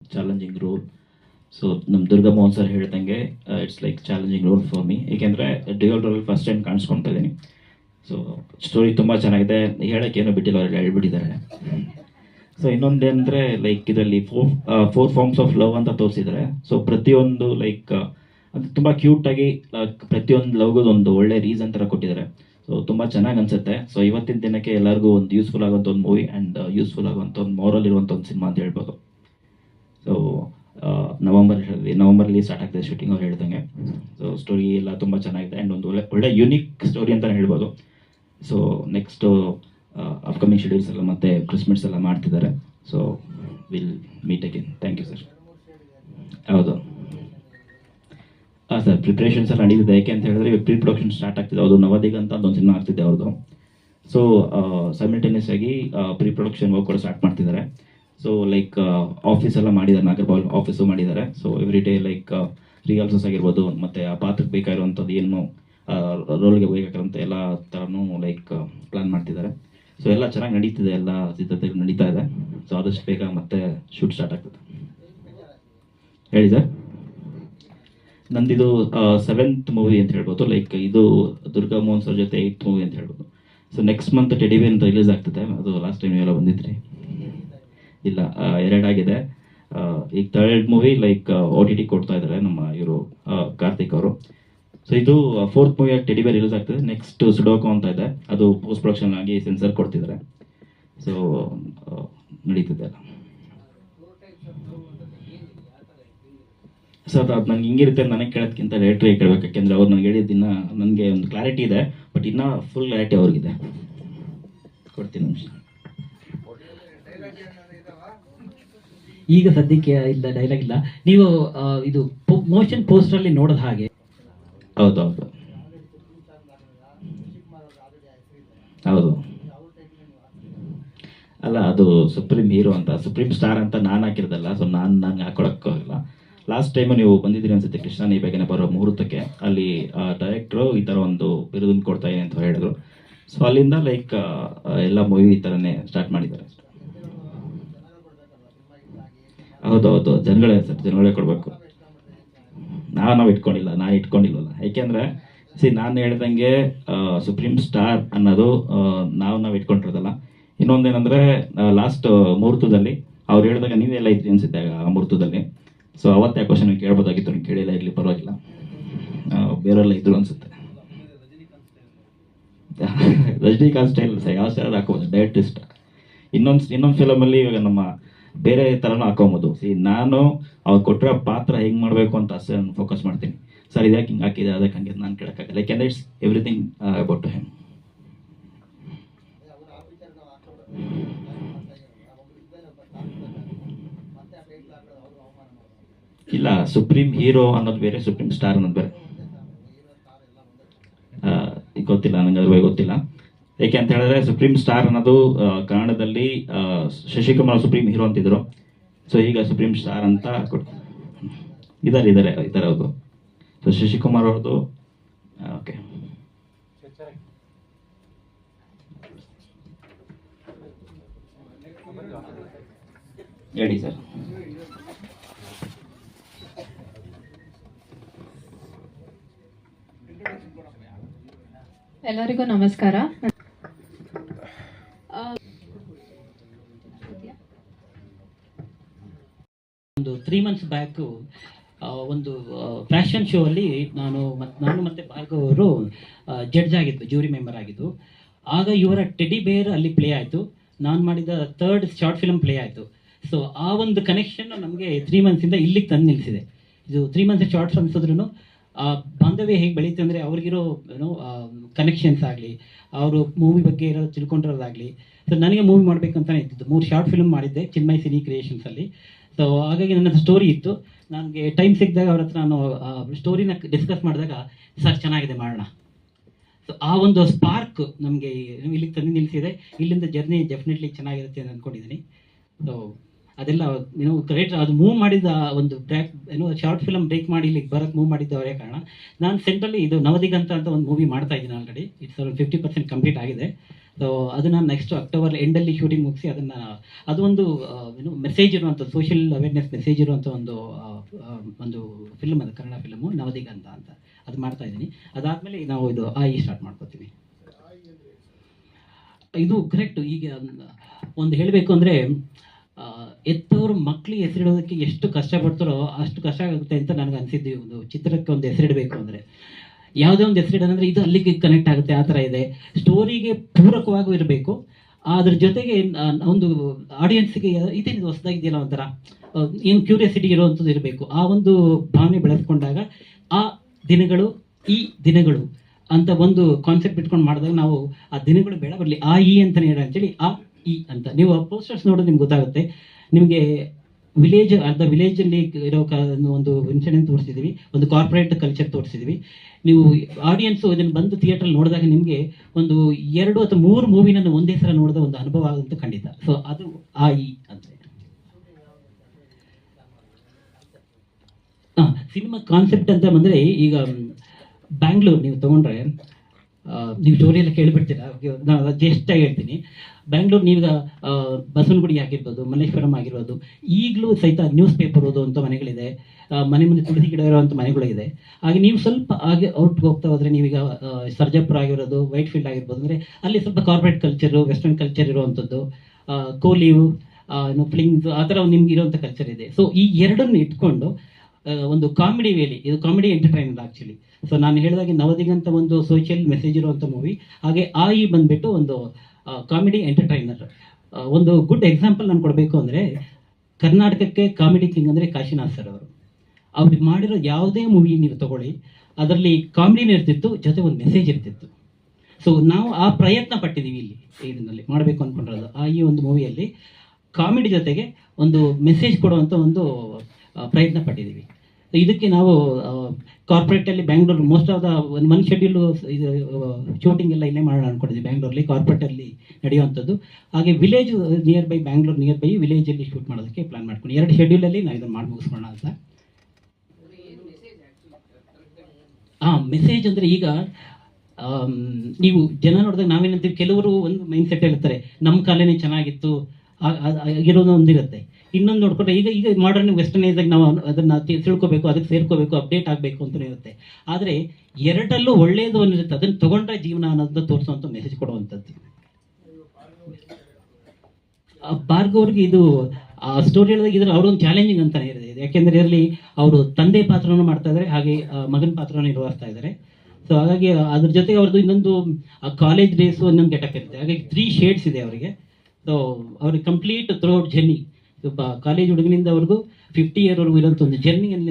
Challenging role so ನಮ್ಮ Durga Mohan sir ಹೇಳ್ದಂಗೆ it's like challenging role for me ಏಕೆಂದರೆ dual role first time ಕಾಣಿಸ್ಕೊಳ್ತಾ ಇದ್ದೀನಿ ಸೊ ಸ್ಟೋರಿ ತುಂಬ ಚೆನ್ನಾಗಿದೆ. ಹೇಳಕ್ಕೆ ಏನೋ ಬಿಟ್ಟಿಲ್ಲ, ಅವ್ರು ಹೇಳ್ಬಿಟ್ಟಿದ್ದಾರೆ. ಸೊ ಇನ್ನೊಂದೇನಂದ್ರೆ ಲೈಕ್ ಇದರಲ್ಲಿ four four forms of love ಅಂತ ತೋರಿಸಿದ್ದಾರೆ ಸೊ ಪ್ರತಿಯೊಂದು ಲೈಕ್ ಅದು ತುಂಬ ಆಗಿ ಪ್ರತಿಯೊಂದು ಲವ್ಗೂ ಒಂದು ಒಳ್ಳೆ ರೀಸನ್ ಥರ ಕೊಟ್ಟಿದ್ದಾರೆ. ಸೊ ತುಂಬ ಚೆನ್ನಾಗಿ ಅನ್ಸುತ್ತೆ. ಸೊ ಇವತ್ತಿನ ದಿನಕ್ಕೆ ಎಲ್ಲರಿಗೂ ಒಂದು ಯೂಸ್ಫುಲ್ ಆಗುವಂಥ ಒಂದು ಮೂವಿ ಆ್ಯಂಡ್ ಯೂಸ್ಫುಲ್ ಆಗುವಂಥ ಒಂದು ಮೋರಲ್ ಇರುವಂಥ ಒಂದು ಸಿನಿಮಾ ಅಂತ ಹೇಳ್ಬೋದು. ಸೊ ನವಂಬರ್ ನವಂಬರಲ್ಲಿ ಸ್ಟಾರ್ಟ್ ಆಗ್ತದೆ ಶೂಟಿಂಗ್ ಅವ್ರು ಹೇಳ್ದಂಗೆ. ಸೊ ಸ್ಟೋರಿ ಎಲ್ಲ ತುಂಬ ಚೆನ್ನಾಗಿದೆ ಆ್ಯಂಡ್ ಒಂದು ಒಳ್ಳೆ ಒಳ್ಳೆ ಯುನಿಕ್ ಸ್ಟೋರಿ ಅಂತಲೇ ಹೇಳ್ಬೋದು. ಸೊ ನೆಕ್ಸ್ಟು ಅಪ್ಕಮಿಂಗ್ ಶೆಡ್ಯೂಲ್ಸ್ ಎಲ್ಲ ಮತ್ತೆ ಕ್ರಿಸ್ಮಸ್ ಎಲ್ಲ ಮಾಡ್ತಿದ್ದಾರೆ. So will meet again thank you sir ಹೌದು. ಸರ್ ಪ್ರಿಪ್ರೇಷನ್ಸ್ ಎಲ್ಲ ನಡೀತಿದೆ. ಯಾಕೆ ಅಂತ ಹೇಳಿದ್ರೆ ಇವಾಗ ಪ್ರೀ ಪ್ರೊಡಕ್ಷನ್ ಸ್ಟಾರ್ಟ್ ಆಗ್ತಿದೆ. ಅದು ನವದಿಗ ಅಂತ ಒಂದು ಸಿನಿಮಾ ಆಗ್ತಿದೆ ಅವ್ರದ್ದು ಸೊ ಸೈಮಿಲ್ಟೇನಿಯಸ್ ಆಗಿ ಪ್ರೀ ಪ್ರೊಡಕ್ಷನ್ ವರ್ಕ್ ಕೂಡ ಸ್ಟಾರ್ಟ್ ಮಾಡ್ತಿದ್ದಾರೆ. ಸೊ ಲೈಕ್ ಆಫೀಸ್ ಎಲ್ಲ ಮಾಡಿದ್ದಾರೆ. ನಾಗರ್ಬಾಲ್ ಆಫೀಸು ಮಾಡಿದ್ದಾರೆ. So every day like releases ಆಗಿರ್ಬೋದು, ಮತ್ತು ಆ ಪಾತ್ರಕ್ಕೆ ಬೇಕಾಗಿರುವಂಥದ್ದು ಏನು ರೋಲ್ಗೆ ಬೇಕಾಗಿರೋಂಥ ಎಲ್ಲ ಥರನೂ ಲೈಕ್ ಪ್ಲ್ಯಾನ್ ಮಾಡ್ತಿದ್ದಾರೆ. ಸೊ ಎಲ್ಲ ಚೆನ್ನಾಗಿ ನಡೀತಿದೆ. ಎಲ್ಲ ಸಿದ್ಧತೆಗಳು ನಡೀತಾ ಇದೆ. ಸೊ ಆದಷ್ಟು ಬೇಗ ಮತ್ತೆ ಶೂಟ್ ಸ್ಟಾರ್ಟ್ ಆಗ್ತದೆ. ಹೇಳಿ ಸರ್. ನಂದಿದು ಸೆವೆಂತ್ ಮೂವಿ ಅಂತ ಹೇಳ್ಬೋದು. ಲೈಕ್ ಇದು ದುರ್ಗಾ ಮೋಹನ್ ಸರ್ ಜೊತೆ ಏಯ್ತ್ ಮೂವಿ ಅಂತ ಹೇಳ್ಬೋದು. ಸೊ ನೆಕ್ಸ್ಟ್ ಮಂತ್ ಟೆಡಿಬಿ ಅಂತ ರಿಲೀಸ್ ಆಗ್ತದೆ. ಅದು ಲಾಸ್ಟ್ ಟೈಮ್ ಎಲ್ಲ ಬಂದಿದ್ರಿ. ಇಲ್ಲ ಎರಡಾಗಿದೆ ಈಗ third movie like O T T ಕೊಡ್ತಾ ಇದ್ದಾರೆ ನಮ್ಮ ಇವರು ಕಾರ್ತಿಕ್ ಅವರು. ಸೊ ಇದು ಫೋರ್ತ್ ಮೂವಿ ಆಗಿ ಟೆಡಿಬಿ ರಿಲೀಸ್ ಆಗ್ತದೆ. ನೆಕ್ಸ್ಟ್ ಸುಡೋಕೋ ಅಂತ ಇದೆ. ಅದು ಪೋಸ್ಟ್ ಪ್ರೊಡಕ್ಷನ್ ಆಗಿ ಸೆನ್ಸರ್ ಕೊಡ್ತಿದ್ದಾರೆ. ಸೊ ನಡೀತಿದೆ ಅಲ್ಲ ಸೊ ಅದು ನನಗೆ ಹಿಂಗಿರುತ್ತೆ ನನಗೆ ಕೇಳೋದಕ್ಕಿಂತ ಡೈರೆಕ್ಟ್ರಿಗೆ ಕೇಳಬೇಕು. ಯಾಕೆಂದರೆ ಅವ್ರು ನನಗೆ ಹೇಳಿದ್ದಿನ ನನಗೆ ಒಂದು ಕ್ಲಾರಿಟಿ ಇದೆ ಬಟ್ ಇನ್ನೂ ಫುಲ್ ಕ್ಲಾರಿಟಿ ಅವ್ರಿಗಿದೆ. ಕೊಡ್ತೀನಿ ನಿಮಿಷ. ಈಗ ಸದ್ಯಕ್ಕೆ ಇಲ್ಲ ಡೈಲಾಗ್ ಇಲ್ಲ. ನೀವು ಇದು ಮೋಷನ್ ಪೋಸ್ಟರ್ ಅಲ್ಲಿ ನೋಡೋದ ಹಾಗೆ? ಹೌದು ಹೌದು. ಹೌದು. ಅಲ್ಲ ಅದು ಸುಪ್ರೀಂ ಹೀರೋ ಅಂತ ಸುಪ್ರೀಂ ಸ್ಟಾರ್ ಅಂತ ನಾನು ಹಾಕಿರೋದಲ್ಲ ಸೊ ನಾನು ನಂಗೆ ಹಾಕೊಳಕ್ಕಾಗಲ್ಲ ಲಾಸ್ಟ್ ಟೈಮು ನೀವು ಬಂದಿದ್ದೀರಿ ಅನ್ಸುತ್ತೆ ಕೃಷ್ಣ ಈ ಬೇಗನೆ ಬರೋ ಮುಹೂರ್ತಕ್ಕೆ. ಅಲ್ಲಿ ಡೈರೆಕ್ಟ್ರು ಈ ಥರ ಒಂದು ಬಿರುದನ್ನು ಕೊಡ್ತಾ ಇದೆ ಅಂತ ಹೇಳಿದ್ರು. ಸೊ ಅಲ್ಲಿಂದ ಲೈಕ್ ಎಲ್ಲ ಮೂವಿ ಈ ಥರನೇ ಸ್ಟಾರ್ಟ್ ಮಾಡಿದ್ದಾರೆ. ಹೌದು ಹೌದು ಜನಗಳೇ ಸರ್ ಜನಗಳೇ ಕೊಡಬೇಕು. ನಾವು ನಾವು ಇಟ್ಕೊಂಡಿಲ್ಲ, ನಾನು ಇಟ್ಕೊಂಡಿಲ್ವಲ್ಲ ಯಾಕೆಂದ್ರೆ ಸಿ ನಾನು ಹೇಳ್ದಂಗೆ ಸುಪ್ರೀಂ ಸ್ಟಾರ್ ಅನ್ನೋದು ನಾವು ನಾವು ಇಟ್ಕೊಂಡಿರೋದಲ್ಲ. ಇನ್ನೊಂದೇನಂದ್ರೆ ಲಾಸ್ಟ್ ಮುಹೂರ್ತದಲ್ಲಿ ಅವ್ರು ಹೇಳಿದಾಗ ನೀವೆಲ್ಲ ಇದ್ರಿ ಅನ್ಸುತ್ತೆ ಆ ಮುಹೂರ್ತದಲ್ಲಿ. ಸೊ ಅವತ್ತೇ ಕ್ವಶನ್ ಕೇಳ್ಬೋದಾಗಿತ್ತು ನೀವು ಕೇಳಿಲ್ಲ ಇರಲಿ ಪರವಾಗಿಲ್ಲ. ಆ, ಬೇರೆಲ್ಲ ಇದ್ರು ಅನ್ಸುತ್ತೆ. ರಜನಿಕಾಂತ್ ಸ್ಟೈಲ್ ಸರ್ ಯಾವ ಸ್ಟೈಲ್ ಹಾಕೋಬೋದು? ಇಷ್ಟ ಇನ್ನೊಂದು ಇನ್ನೊಂದು ಫಿಲಮಲ್ಲಿ ಇವಾಗ ನಮ್ಮ ಬೇರೆ ಥರನೂ ಹಾಕೋಬೋದು ಸಿ ನಾನು ಅವ್ರು ಕೊಟ್ಟಿರೋ ಪಾತ್ರ ಹೆಂಗೆ ಮಾಡಬೇಕು ಅಂತ ಅಷ್ಟೇ ಫೋಕಸ್ ಮಾಡ್ತೀನಿ. ಸರ್ ಇದ್ಯಾಕೆ ಹಿಂಗೆ ಹಾಕಿದೆ ಅದಕ್ಕೆ ಹಂಗೆ ನಾನು ಕೇಳೋಕ್ಕಾಗಲ್ಲ. ಯಾಕೆಂದ್ರೆ it's everything about to him ಇಲ್ಲ ಸುಪ್ರೀಂ ಹೀರೋ ಅನ್ನೋದು ಬೇರೆ ಸುಪ್ರೀಂ ಸ್ಟಾರ್ ಅನ್ನೋದು ಬೇರೆ. ಗೊತ್ತಿಲ್ಲ ನನಗೆ ಅದ್ರ ಬಗ್ಗೆ ಗೊತ್ತಿಲ್ಲ. ಏಕೆ ಅಂತ ಹೇಳಿದ್ರೆ ಸುಪ್ರೀಂ ಸ್ಟಾರ್ ಅನ್ನೋದು ಕನ್ನಡದಲ್ಲಿ ಶಶಿಕುಮಾರ್ ಸುಪ್ರೀಂ ಹೀರೋ ಅಂತಿದ್ರು. ಸೊ ಈಗ ಸುಪ್ರೀಂ ಸ್ಟಾರ್ ಅಂತ ಇದಾರೆ ಇದ್ದಾರೆ ಇದ್ದಾರೆ ಅವ್ರದ್ದು ಸೊ ಶಶಿಕುಮಾರ್ ಅವ್ರದ್ದು ಓಕೆ ಹೇಳಿ ಸರ್. ಎಲ್ಲರಿಗೂ ನಮಸ್ಕಾರ. ಒಂದು ತ್ರೀ ಮಂತ್ಸ್ ಬ್ಯಾಕ್ ಒಂದು ಫ್ಯಾಷನ್ ಶೋ ಅಲ್ಲಿ ನಾನು ನಾನು ಮತ್ತೆ ಭಾರ್ಗವ್ ಅವರು ಜಡ್ಜ್ ಆಗಿದ್ದು ಜೂರಿ ಮೆಂಬರ್ ಆಗಿದ್ದು. ಆಗ ಇವರ ಟೆಡಿ ಬೇರ್ ಅಲ್ಲಿ ಪ್ಲೇ ಆಯಿತು. ನಾನು ಮಾಡಿದ ಥರ್ಡ್ ಶಾರ್ಟ್ ಫಿಲ್ಮ್ ಪ್ಲೇ ಆಯಿತು. ಸೊ ಆ ಒಂದು ಕನೆಕ್ಷನ್ ನಮಗೆ ತ್ರೀ ಮಂತ್ಸಿಂದ ಇಲ್ಲಿಗೆ ತಂದು ನಿಲ್ಲಿಸಿದೆ ಇದು ತ್ರೀ ಮಂತ್ಸ್ ಶಾರ್ಟ್ಸ್ ಫಿಲ್ಮ್ಸ್ ಬಾಂಧವ್ಯ ಹೇಗೆ ಬೆಳೀತು ಅಂದರೆ ಅವ್ರಿಗಿರೋ ಏನೋ ಕನೆಕ್ಷನ್ಸ್ ಆಗಲಿ, ಅವರು ಮೂವಿ ಬಗ್ಗೆ ಇರೋ ತಿಳ್ಕೊಂಡಿರೋದಾಗಲಿ. ಸೊ ನನಗೆ ಮೂವಿ ಮಾಡಬೇಕಂತಲೇ ಇದ್ದಿದ್ದು. ಮೂರು ಶಾರ್ಟ್ ಫಿಲ್ಮ್ ಮಾಡಿದ್ದೆ ಚಿನ್ಮಯ್ ಸಿನಿ ಕ್ರಿಯೇಷನ್ಸಲ್ಲಿ ಸೊ ಹಾಗಾಗಿ ನನ್ನ ಸ್ಟೋರಿ ಇತ್ತು. ನನಗೆ ಟೈಮ್ ಸಿಕ್ಕಿದಾಗ ಅವ್ರ ಹತ್ರ ನಾನು ಸ್ಟೋರಿನ ಡಿಸ್ಕಸ್ ಮಾಡಿದಾಗ, ಸರ್, ಚೆನ್ನಾಗಿದೆ, ಮಾಡೋಣ. ಸೊ ಆ ಒಂದು ಸ್ಪಾರ್ಕ್ ನಮಗೆ, ಇಲ್ಲಿಗೆ ತಂದು ನಿಲ್ಲಿಸಿದೆ ಇಲ್ಲಿಂದ ಜರ್ನಿ ಡೆಫಿನೆಟ್ಲಿ ಚೆನ್ನಾಗಿರುತ್ತೆ ಅಂತ ಅಂದ್ಕೊಂಡಿದ್ದೀನಿ ಸೊ ಅದೆಲ್ಲ ಏನೋ ಕ್ರೆಡಿಟ್ ಅದು ಮೂವ್ ಮಾಡಿದ ಒಂದು ಬ್ರೇಕ್ ಏನೋ ಶಾರ್ಟ್ ಫಿಲಮ್ ಬ್ರೇಕ್ ಮಾಡಿ ಇಲ್ಲಿಗೆ ಬರಕ್ಕೆ ಮೂವ್ ಮಾಡಿದ್ದವರೇ ಕಾರಣ. ನಾನು ಸೆಂಟ್ರಲ್ಲಿ ಇದು ನವದಿಗಂತ ಅಂತ ಒಂದು ಮೂವಿ ಮಾಡ್ತಾ ಇದ್ದೀನಿ already it's fifty percent complete ಆಗಿದೆ. ಸೊ ಅದು ನಾನು ನೆಕ್ಸ್ಟ್ ಅಕ್ಟೋಬರ್ ಎಂಡಲ್ಲಿ ಶೂಟಿಂಗ್ ಮುಗಿಸಿ ಅದನ್ನು, ಅದು ಒಂದು ಏನು ಮೆಸೇಜ್ ಇರುವಂಥ ಸೋಷಿಯಲ್ ಅವೇರ್ನೆಸ್ ಮೆಸೇಜ್ ಇರುವಂಥ ಒಂದು ಒಂದು ಫಿಲ್ಮ್ ಅದು, ಕನ್ನಡ ಫಿಲಮು ನವದಿಗಂತ ಅಂತ. ಅದು ಮಾಡ್ತಾ ಇದ್ದೀನಿ. ಅದಾದಮೇಲೆ ನಾವು ಇದು ಆಯಿ ಸ್ಟಾರ್ಟ್ ಮಾಡ್ಕೋತೀವಿ. ಇದು ಕರೆಕ್ಟ್ ಈಗ ಒಂದು ಹೇಳಬೇಕು ಅಂದರೆ ಎತ್ತವರು ಮಕ್ಳಿಗೆ ಹೆಸರಿಡೋದಕ್ಕೆ ಎಷ್ಟು ಕಷ್ಟಪಡ್ತಾರೋ ಅಷ್ಟು ಕಷ್ಟ ಆಗುತ್ತೆ ಅಂತ ನನಗೆ ಅನಿಸಿದ್ದು ಒಂದು ಚಿತ್ರಕ್ಕೆ ಒಂದು ಹೆಸರಿಡಬೇಕು ಅಂದರೆ. ಯಾವುದೇ ಒಂದು ಹೆಸರಿಡೋದಂದ್ರೆ ಇದು ಅಲ್ಲಿಗೆ ಕನೆಕ್ಟ್ ಆಗುತ್ತೆ, ಆ ಥರ ಇದೆ. ಸ್ಟೋರಿಗೆ ಪೂರಕವಾಗೂ ಇರಬೇಕು. ಅದ್ರ ಜೊತೆಗೆ ಒಂದು ಆಡಿಯನ್ಸ್ಗೆ ಇದೇನಿದು ಹೊಸದಾಗಿದೆಯಲ್ಲ ಒಂಥರ ಏನು ಕ್ಯೂರಿಯಾಸಿಟಿ ಇರುವಂಥದ್ದು ಇರಬೇಕು. ಆ ಒಂದು ಭಾವನೆ ಬೆಳೆಸ್ಕೊಂಡಾಗ ಆ ದಿನಗಳು, ಈ ದಿನಗಳು ಅಂತ ಒಂದು ಕಾನ್ಸೆಪ್ಟ್ ಇಟ್ಕೊಂಡು ಮಾಡಿದಾಗ ನಾವು ಆ ದಿನಗಳು ಬೇಡ, ಬರಲಿ, ಆ ಈ ಅಂತಲೇ ಹೇಳಿ ಆ ಈ ಅಂತ. ನೀವು ಆ ಪೋಸ್ಟರ್ಸ್ ನೋಡಿದ್ರೆ ನಿಮ್ಗೆ ಗೊತ್ತಾಗುತ್ತೆ. ನಿಮಗೆ ವಿಲೇಜ್ ಅರ್ಧ ವಿಲೇಜಲ್ಲಿ ಇರೋ ಕ- ಒಂದು ಇನ್ಸಿಡೆಂಟ್ ತೋರಿಸಿದೀವಿ. ಒಂದು ಕಾರ್ಪೊರೇಟ್ ಕಲ್ಚರ್ ತೋರಿಸಿದೀವಿ. ನೀವು ಆಡಿಯನ್ಸ್ ಇದನ್ನು ಬಂದು ಥಿಯೇಟ್ರಲ್ಲಿ ನೋಡಿದಾಗ ನಿಮಗೆ ಒಂದು ಎರಡು ಅಥವಾ ಮೂರು ಮೂವಿನ ಒಂದೇ ಸಲ ನೋಡಿದ ಒಂದು ಅನುಭವ ಆಗುತ್ತೆ ಖಂಡಿತ. ಸೊ ಅದು ಆ ಇ ಅಂತ. ಸಿನಿಮಾ ಕಾನ್ಸೆಪ್ಟ್ ಅಂತ ಬಂದರೆ ಈಗ ಬ್ಯಾಂಗ್ಳೂರ್ ನೀವು ತಗೊಂಡ್ರೆ ನೀವು ಸ್ಟೋರಿ ಎಲ್ಲ ಕೇಳಿಬಿಡ್ತೀರಾ ನಾನು ಜಸ್ಟ್ ಆಗಿ ಹೇಳ್ತೀನಿ. ಬ್ಯಾಂಗ್ಳೂರ್ ನೀವೀಗ ಆ, ಬಸವನಗುಡಿ ಆಗಿರ್ಬೋದು ಮಲ್ಲೇಶ್ವರಂ ಆಗಿರ್ಬೋದು ಈಗಲೂ ಸಹಿತ ನ್ಯೂಸ್ ಪೇಪರ್ ಓದುವಂಥ ಮನೆಗಳಿದೆ. ಮನೆ ಮುಂದೆ ತುಳಸಿ ಗಿಡ ಇರುವಂಥ ಮನೆಗಳಿದೆ ಹಾಗೆ ನೀವು ಸ್ವಲ್ಪ ಹಾಗೆ ಔಟ್ ಹೋಗ್ತಾ ಹೋದರೆ ನೀವೀಗ ಸರ್ಜಾಪುರ ಆಗಿರೋದು ವೈಟ್ ಫೀಲ್ಡ್ ಆಗಿರ್ಬೋದು ಅಂದರೆ ಅಲ್ಲಿ ಸ್ವಲ್ಪ ಕಾರ್ಪೊರೇಟ್ ಕಲ್ಚರು ವೆಸ್ಟರ್ನ್ ಕಲ್ಚರ್ ಇರುವಂಥದ್ದು ಕೋಲಿವು ಫ್ಲಿಂಗ್ಸ್ ಆ ಥರ ನಿಮ್ಗೆ ಇರುವಂಥ ಕಲ್ಚರ್ ಇದೆ. ಸೊ ಈ ಎರಡನ್ನು ಇಟ್ಕೊಂಡು ಒಂದು ಕಾಮಿಡಿ ವೇಲಿ. ಇದು ಕಾಮಿಡಿ ಎಂಟರ್ಟೈನರ್ ಆಕ್ಚುಲಿ ಸೊ ನಾನು ಹೇಳಿದಾಗೆ ನವದಿಗಂತ ಒಂದು ಸೋಷಿಯಲ್ ಮೆಸೇಜ್ ಇರುವಂಥ ಮೂವಿ ಹಾಗೆ ಆ ಇ ಬಂದ್ಬಿಟ್ಟು ಒಂದು ಕಾಮಿಡಿ ಎಂಟರ್ಟೈನರ್. ಒಂದು ಗುಡ್ ಎಕ್ಸಾಂಪಲ್ ನಾನು ಕೊಡಬೇಕು ಅಂದರೆ, ಕರ್ನಾಟಕಕ್ಕೆ ಕಾಮಿಡಿ ಕಿಂಗ್ ಅಂದರೆ ಕಾಶಿನಾಥ್ ಸರ್ ಅವರು. ಅವ್ರಿಗೆ ಮಾಡಿರೋ ಯಾವುದೇ ಮೂವಿ ನೀವು ತಗೊಳ್ಳಿ, ಅದರಲ್ಲಿ ಕಾಮಿಡಿನೂ ಇರ್ತಿತ್ತು, ಜೊತೆ ಒಂದು ಮೆಸೇಜ್ ಇರ್ತಿತ್ತು. ಸೊ ನಾವು ಆ ಪ್ರಯತ್ನ ಪಟ್ಟಿದ್ದೀವಿ ಇಲ್ಲಿ ಇದರಲ್ಲಿ ಮಾಡಬೇಕು ಅಂದ್ಕೊಂಡಿರೋದು ಆ ಈ ಒಂದು ಮೂವಿಯಲ್ಲಿ ಕಾಮಿಡಿ ಜೊತೆಗೆ ಒಂದು ಮೆಸೇಜ್ ಕೊಡುವಂಥ ಒಂದು ಪ್ರಯತ್ನ ಪಟ್ಟಿದ್ದೀವಿ. ಇದಕ್ಕೆ ನಾವು ಕಾರ್ಪೊರೇಟಲ್ಲಿ ಬ್ಯಾಂಗ್ಳೂರ್ ಮೋಸ್ಟ್ ಆಫ್ ದ ಒಂದು ಮನ್ ಶೆಡ್ಯೂಲ್ ಇದು ಶೂಟಿಂಗ್ ಎಲ್ಲ ಇಲ್ಲೇ ಮಾಡೋಣ ಅನ್ಕೊಂಡಿದ್ವಿ ಬ್ಯಾಂಗ್ಳೂರಲ್ಲಿ ಕಾರ್ಪೊರೇಟಲ್ಲಿ ನಡೆಯುವಂಥದ್ದು. ಹಾಗೆ village near by Bangalore near by ವಿಲೇಜಲ್ಲಿ shoot ಮಾಡೋದಕ್ಕೆ ಪ್ಲಾನ್ ಮಾಡ್ಕೊಂಡು, ಎರಡು ಶೆಡ್ಯೂಲಲ್ಲಿ ನಾವು ಇದನ್ನು ಮಾಡಿ ಮುಗಿಸ್ಕೊಳ್ಳೋಣ ಅಂತ. ಹಾಂ ಮೆಸೇಜ್ ಅಂದರೆ ಈಗ ನೀವು ಜನ ನೋಡಿದಾಗ ನಾವೇನಂತೀವಿ, ಕೆಲವರು ಒಂದು ಮೈಂಡ್ ಸೆಟ್ ಇರ್ತಾರೆ ನಮ್ಮ ಕಾಲೇನೇ ಚೆನ್ನಾಗಿತ್ತು ಇರೋದು ಒಂದಿರುತ್ತೆ. ಇನ್ನೊಂದು ನೋಡ್ಕೊಂಡ್ರೆ ಈಗ ಈಗ ಮಾಡರ್ನ್ ವೆಸ್ಟರ್ನೈಸ್ ಆಗಿ ನಾವು ಅದನ್ನ ತಿಳ್ಕೋಬೇಕು ಅದಕ್ಕೆ ಸೇರ್ಕೋಬೇಕು ಅಪ್ಡೇಟ್ ಆಗಬೇಕು ಅಂತ ಇರುತ್ತೆ. ಆದರೆ ಎರಡಲ್ಲೂ ಒಳ್ಳೆಯದು ಅನ್ನಿರುತ್ತೆ ಅದನ್ನು ತಗೊಂಡ್ರೆ ಜೀವನ ಅನ್ನೋದನ್ನ ತೋರಿಸುವಂಥ ಮೆಸೇಜ್ ಕೊಡುವಂಥದ್ದು. ಭಾರ್ಗವ್ರಿಗೆ ಇದು, ಆ ಸ್ಟೋರಿ ಹೇಳಿದಾಗ ಇದ್ರ ಅವ್ರೊಂದು ಚಾಲೆಂಜಿಂಗ್ ಅಂತಾನೆ ಇದೆ. ಯಾಕೆಂದ್ರೆ ಇದರಲ್ಲಿ ಅವರು ತಂದೆ ಪಾತ್ರನೂ ಮಾಡ್ತಾ ಇದ್ದಾರೆ ಹಾಗೆ ಮಗನ ಪಾತ್ರನೂ ನಿರ್ವಹಿಸ್ತಾ ಇದ್ದಾರೆ ಸೊ ಹಾಗಾಗಿ ಅದ್ರ ಜೊತೆಗೆ ಅವ್ರದ್ದು ಇನ್ನೊಂದು ಕಾಲೇಜ್ ಡೇಸು ಇನ್ನೊಂದು ಗೆಟಪ್ ಇರುತ್ತೆ. ಹಾಗಾಗಿ ತ್ರೀ ಶೇಡ್ಸ್ ಇದೆ ಅವರಿಗೆ. ಸೊ ಅವ್ರಿಗೆ complete through out journey college ಹುಡುಗನಿಂದ ಅವ್ರಿಗೂ ಫಿಫ್ಟಿ ಇಯರ್ವರೆಗೂ ಇರೋಂಥ ಒಂದು ಜರ್ನಿಯಲ್ಲಿ